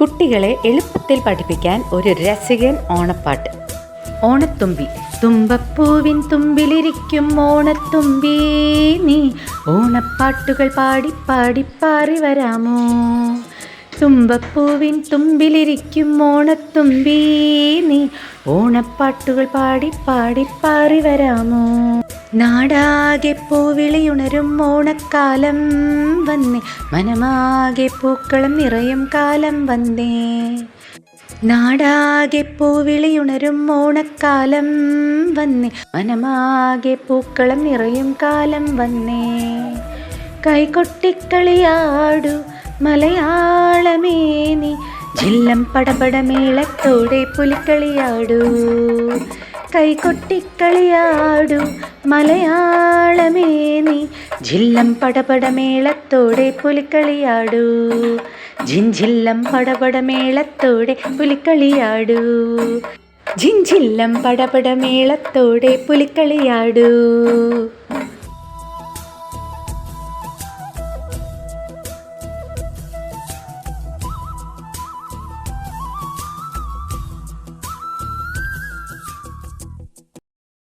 കുട്ടികളെ എളുപ്പത്തിൽ പഠിപ്പിക്കാൻ ഒരു രസികൻ ഓണപ്പാട്ട്. ഓണത്തുമ്പി തുമ്പപ്പൂവിൻ തുമ്പിലിരിക്കും ഓണത്തുമ്പി. നീ ഓണപ്പാട്ടുകൾ പാടി പാടി പാറി വരാമോ? തുമ്പപ്പൂവിൻ തുമ്പിലിരിക്കും ഓണത്തുമ്പി. നീ ഓണപ്പാട്ടുകൾ പാടി പാടി പാറി വരാമോ? നാടാകെ പൂവിളിയുണരും ഓണക്കാലം വന്നേ. മനമാകെ പൂക്കളം നിറയും കാലം വന്നേ. നാടാകെ പൂവിളിയുണരും ഓണക്കാലം വന്നേ. മനമാകെ പൂക്കളം നിറയും കാലം വന്നേ. കൈകൊട്ടിക്കളിയാടു മലയാളമേനി ജില്ലം പടപടമേളത്തോടെ പുലിക്കളിയാടൂ. കൈകൊട്ടിക്കളിയാടു മലയാളമേ നീ ജില്ലം പടപടമേളത്തോടെ പുലിക്കളിയാടൂ ജിഞ്ചില്ലം പടപടമേളത്തോടെ പുലിക്കളിയാടൂ. ജിഞ്ചില്ലം പടപടമേളത്തോടെ പുലിക്കളിയാടൂ.